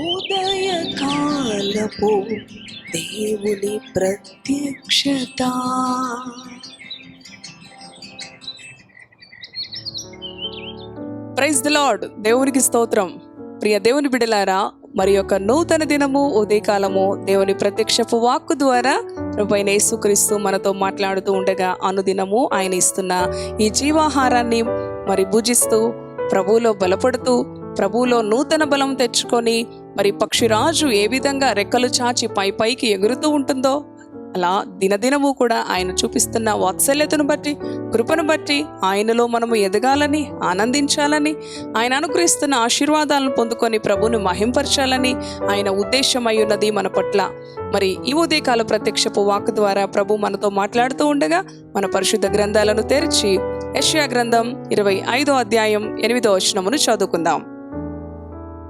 ఉదయకాలపు దేవుని ప్రత్యక్షత. ప్రైజ్ ద లార్డ్ దేవునికి స్తోత్రం. ప్రియ దేవుని బిడలారా మరి యొక్క నూతన దినము ఉదయకాలము దేవుని ప్రత్యక్షపు వాక్కు ద్వారా ప్రభువైన యేసుక్రీస్తు మనతో మాట్లాడుతూ ఉండగా అనుదినము ఆయన ఇస్తున్న ఈ జీవాహారాన్ని మరి భుజిస్తూ ప్రభువులో బలపడుతూ ప్రభువులో నూతన బలం తెచ్చుకొని మరి పక్షిరాజు ఏ విధంగా రెక్కలు చాచి పై పైకి ఎగురుతూ ఉంటుందో అలా దినదినము కూడా ఆయన చూపిస్తున్న వాత్సల్యతను బట్టి కృపను బట్టి ఆయనలో మనము ఎదగాలని ఆనందించాలని ఆయన అనుగ్రహిస్తున్న ఆశీర్వాదాలను పొందుకొని ప్రభును మహింపరచాలని ఆయన ఉద్దేశమై ఉన్నది మన పట్ల. మరి ఈ ఉదయకాల ప్రత్యక్షపు వాక్ ద్వారా ప్రభు మనతో మాట్లాడుతూ ఉండగా మన పరిశుద్ధ గ్రంథాలను తెరిచి యష్యా గ్రంథం ఇరవై ఐదో అధ్యాయం ఎనిమిదో వచనమును చదువుకుందాం.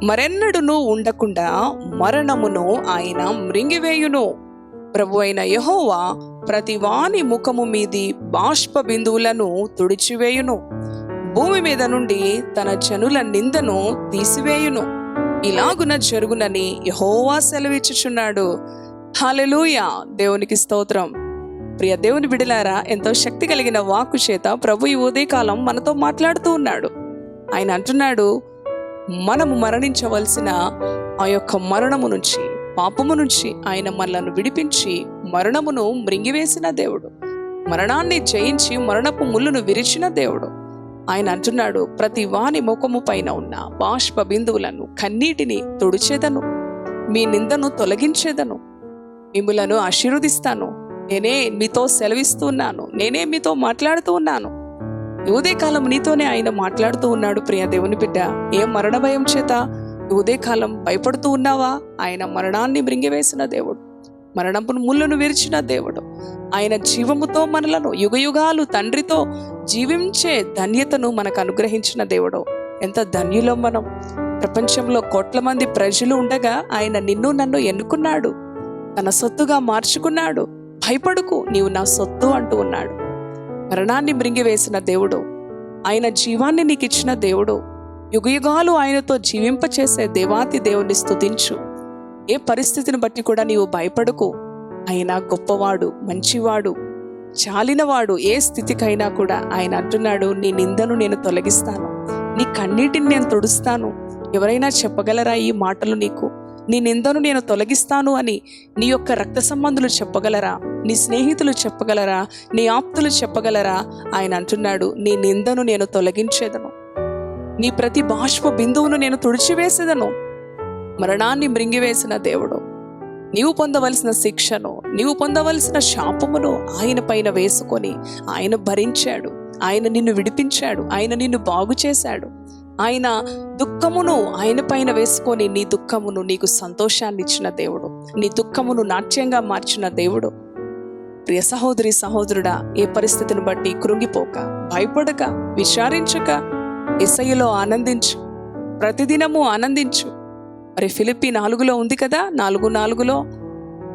మరెన్నడును ఉండకుండా మరణమును ఆయన మృంగివేయును. ప్రభు అయిన యహోవా ప్రతి వాని ముఖము మీది బాష్ప బిందువులను తుడిచివేయును. భూమి మీద నుండి తన జనుల నిందను తీసివేయును. ఇలాగున జరుగునని యహోవా సెలవిచ్చుచున్నాడు. హాలెలూయ దేవునికి స్తోత్రం. ప్రియ దేవుని బిడలారా ఎంతో శక్తి కలిగిన వాక్కు చేత ప్రభు ఈ ఉదయకాలం మనతో మాట్లాడుతూ ఉన్నాడు. ఆయన అంటున్నాడు మనము మరణించవలసిన ఆ యొక్క మరణము నుంచి పాపము నుంచి ఆయన మనలను విడిపించి మరణమును మృంగివేసిన దేవుడు. మరణాన్ని జయించి మరణపు ముళ్ళును విరిచిన దేవుడు. ఆయన అంటున్నాడు ప్రతి వాని ముఖము పైన ఉన్న బాష్ప బిందువులను కన్నీటిని తుడిచేదను. మీ నిందను తొలగించేదను. మిమ్ములను ఆశీర్వదిస్తాను. నేనే మీతో సెలవిస్తున్నాను నేనే మీతో మాట్లాడుతూ ఉన్నాను. ఉదయకాలం నీతోనే ఆయన మాట్లాడుతూ ఉన్నాడు ప్రియ దేవుని బిడ్డ. ఏ మరణ భయం చేత ఈ ఉదయకాలం భయపడుతూ ఉన్నావా? ఆయన మరణాన్ని మృంగివేసిన దేవుడు. మరణపును ముళ్ళను విరిచిన దేవుడు. ఆయన జీవముతో మనలను యుగయుగాలు తండ్రితో జీవించే ధన్యతను మనకు అనుగ్రహించిన దేవుడు. ఎంత ధన్యులో మనం. ప్రపంచంలో కోట్ల మంది ప్రజలు ఉండగా ఆయన నిన్ను నన్ను ఎన్నుకున్నాడు. తన సొత్తుగా మార్చుకున్నాడు. భయపడుకు నీవు నా సొత్తు అంటూ ఉన్నాడు. మరణాన్ని మృంగివేసిన దేవుడు. ఆయన జీవాన్ని నీకు ఇచ్చిన దేవుడు. యుగయుగాలు ఆయనతో జీవింపచేసే దేవాతి దేవుణ్ణి స్తుతించు. ఏ పరిస్థితిని బట్టి కూడా నీవు భయపడకు. ఆయన గొప్పవాడు మంచివాడు చాలినవాడు ఏ స్థితికైనా కూడా ఆయన అంటున్నాడు నీ నిందను నేను తొలగిస్తాను. నీ కన్నీటిని నేను తుడుస్తాను. ఎవరైనా చెప్పగలరా ఈ మాటలు నీకు? నీ నిందను నేను తొలగిస్తాను అని నీ యొక్క రక్త సంబంధులు చెప్పగలరా? నీ స్నేహితులు చెప్పగలరా? నీ ఆప్తులు చెప్పగలరా? ఆయన అంటున్నాడు నీ నిందను నేను తొలగించేదను. నీ ప్రతి బాష్ప బిందువును నేను తుడిచివేసేదను. మరణాన్ని మృంగివేసిన దేవుడు నీవు పొందవలసిన శిక్షను నీవు పొందవలసిన శాపమును ఆయన పైన వేసుకొని ఆయన భరించాడు. ఆయన నిన్ను విడిపించాడు. ఆయన నిన్ను బాగు చేశాడు. ఆయన దుఃఖమును ఆయన పైన వేసుకొని నీ దుఃఖమును నీకు సంతోషాన్ని ఇచ్చిన దేవుడు. నీ దుఃఖమును నాట్యంగా మార్చిన దేవుడు. ప్రియ సహోదరి సహోదరుడా ఏ పరిస్థితిని బట్టి కృంగిపోక భయపడక విచారించక ఎసయ్యలో ఆనందించు. ప్రతిదినము ఆనందించు. మరి ఫిలిపి నాలుగులో ఉంది కదా నాలుగు నాలుగులో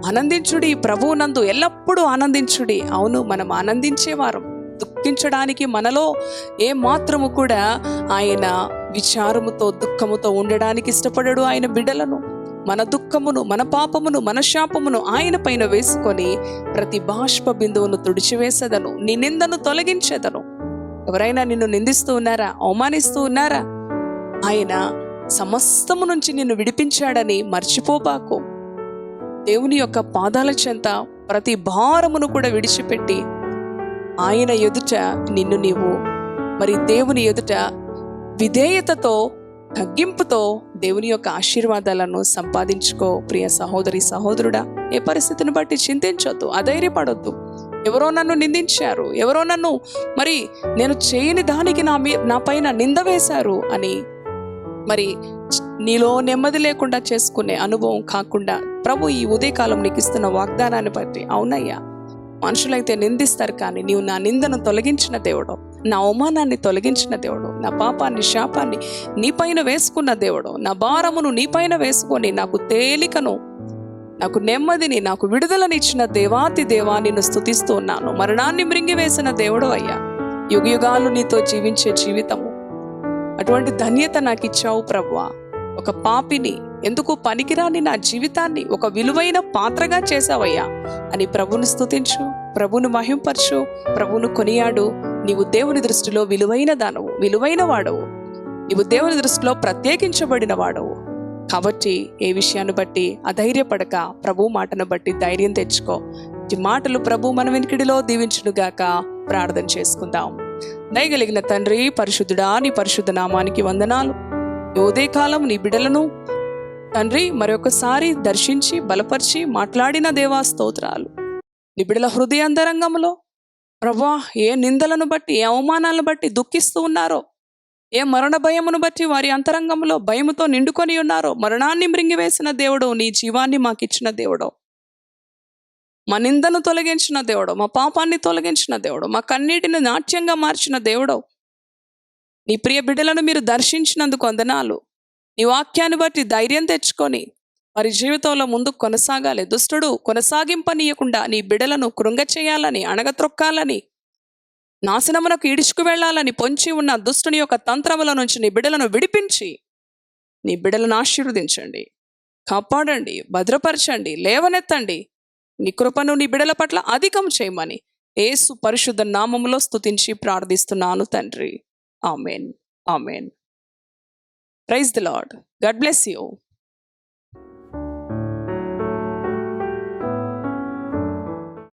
ఆనందించుడి ప్రభువు నందు ఎల్లప్పుడూ ఆనందించుడి. అవును మనం ఆనందించేవారం దుఃఖించడానికి మనలో ఏ మాత్రము కూడా ఆయన విచారముతో దుఃఖముతో ఉండడానికి ఇష్టపడడు ఆయన బిడ్డలను మన దుఃఖమును మన పాపమును మన శాపమును ఆయన పైన వేసుకొని ప్రతి బాష్ప బిందువును తుడిచివేసేదను. నీ నిందను తొలగించేదను. ఎవరైనా నిన్ను నిందిస్తూ ఉన్నారా? అవమానిస్తూ ఉన్నారా? ఆయన సమస్తము నుంచి నిన్ను విడిపించాడని మర్చిపోబాకు. దేవుని యొక్క పాదాల చెంత ప్రతి భారమును కూడా విడిచిపెట్టి ఆయన ఎదుట నిన్ను నీవు మరి దేవుని ఎదుట విధేయతతో తగ్గింపుతో దేవుని యొక్క ఆశీర్వాదాలను సంపాదించుకో ప్రియ సహోదరి సహోదరుడా. ఏ పరిస్థితిని బట్టి చింతించొద్దు అధైర్యపడొద్దు. ఎవరో నన్ను నిందించారు ఎవరో నన్ను మరి నేను చేయని దానికి నా మీ నా పైన నింద వేశారు అని మరి నీలో నెమ్మది లేకుండా చేసుకునే అనుభవం కాకుండా ప్రభు ఈ ఉదయకాలం నీకు ఇస్తున్న వాగ్దానాన్ని బట్టి అవునయ్యా. మనుషులైతే నిందిస్తారు కానీ నీవు నా నిందను తొలగించిన దేవుడు నా అవమానాన్ని తొలగించిన దేవుడు నా పాపాన్ని శాపాన్ని నీపైన వేసుకున్న దేవుడు నా భారమును నీపైన వేసుకొని నాకు తేలికను నాకు నెమ్మదిని నాకు విడుదలనిచ్చిన దేవాతి దేవా నిన్ను స్థుతిస్తూ ఉన్నాను. మరణాన్ని మృంగివేసిన దేవుడు అయ్యా. యుగయుగాలు నీతో జీవించే జీవితము. అటువంటి ధన్యత నాకు ఇచ్చావు ప్రభువా. ఒక పాపిని ఎందుకు పనికిరాని నా జీవితాన్ని ఒక విలువైన పాత్రగా చేశావయ్యా? అని ప్రభుని స్థుతించు ప్రభును మహింపరచు ప్రభును కొనియాడు నీవు దేవుని దృష్టిలో విలువైన దానవు విలువైన వాడవు. నీవు దేవుని దృష్టిలో ప్రత్యేకించబడిన వాడవు. కాబట్టి ఏ విషయాన్ని బట్టి అధైర్యపడక ప్రభు మాటను బట్టి ధైర్యం తెచ్చుకో. ఈ మాటలు ప్రభు మన వెనుకిడిలో దీవించునుగాక ప్రార్థన చేసుకుందాం. దయగలిగిన తండ్రి పరిశుద్ధుడా నీ పరిశుద్ధ నామానికి వందనాలు. ఈ ఉదయకాలం నీ బిడలను తండ్రి మరొకసారి దర్శించి బలపరిచి మాట్లాడిన దేవా స్తోత్రాలు. నిబిడల హృదయాంతరంగంలో ప్రభా ఏ నిందలను బట్టి ఏ అవమానాలను బట్టి దుఃఖిస్తూ ఉన్నారో ఏ మరణ భయమును బట్టి వారి అంతరంగంలో భయముతో నిండుకొని ఉన్నారో మరణాన్ని మృంగివేసిన దేవుడు నీ జీవాన్ని మాకిచ్చిన దేవుడు మా నిందను తొలగించిన దేవుడు మా పాపాన్ని తొలగించిన దేవుడు మా కన్నీటిని నాట్యంగా మార్చిన దేవుడు నీ ప్రియ బిడ్డలను మీరు దర్శించినందుకు వందనాలు. నీ వాక్యాన్ని బట్టి ధైర్యం తెచ్చుకొని వారి జీవితంలో ముందుకు కొనసాగాలి. దుష్టుడు కొనసాగింపనీయకుండా నీ బిడలను కృంగ చేయాలని అణగత్రొక్కాలని నాశనమునకు ఈడుచుకు వెళ్ళాలని పొంచి ఉన్న దుష్టుని యొక్క తంత్రముల నుంచి నీ బిడలను విడిపించి నీ బిడలను ఆశీర్వదించండి. కాపాడండి భద్రపరచండి లేవనెత్తండి. నీ కృపను నీ బిడల పట్ల అధికం చేయమని ఏసు పరిశుద్ధ నామములో స్తుతించి ప్రార్థిస్తున్నాను తండ్రి. Amen. Amen. Praise the Lord God bless you.